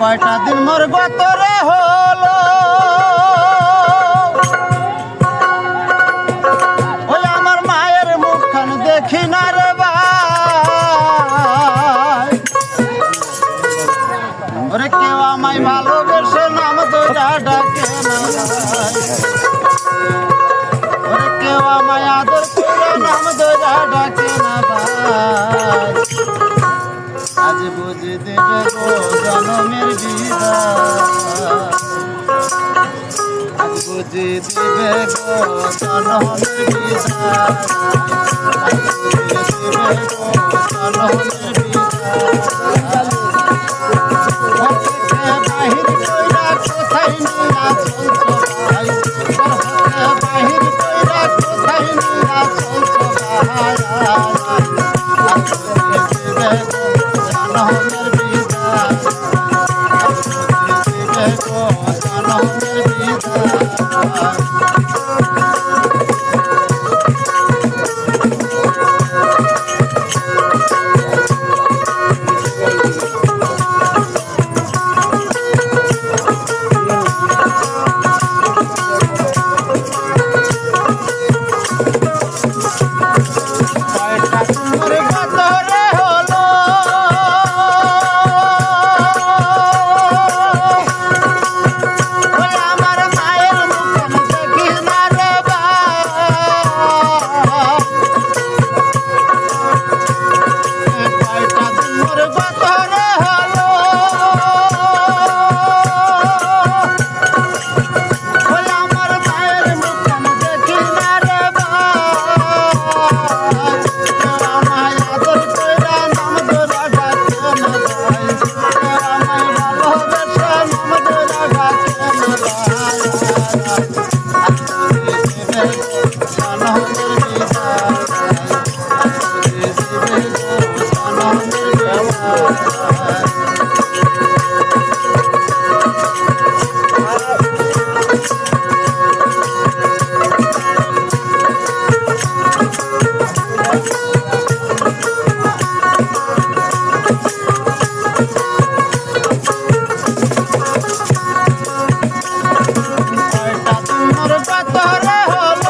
কয়টা দিন মোর গতরে হলো? ওই আমার মায়ের মুখখান দেখি না রে ভাই। কেউ আমায় ভালোবেসে নাম দোজা ডাকে না কেউ আমায় আদর করে নাম দোজা ডাকে না ভাই। আজ বুঝে দেবে জনমের বিদায় বুঝে দেবে জনমের বিদায় পারে হল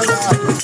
Hola.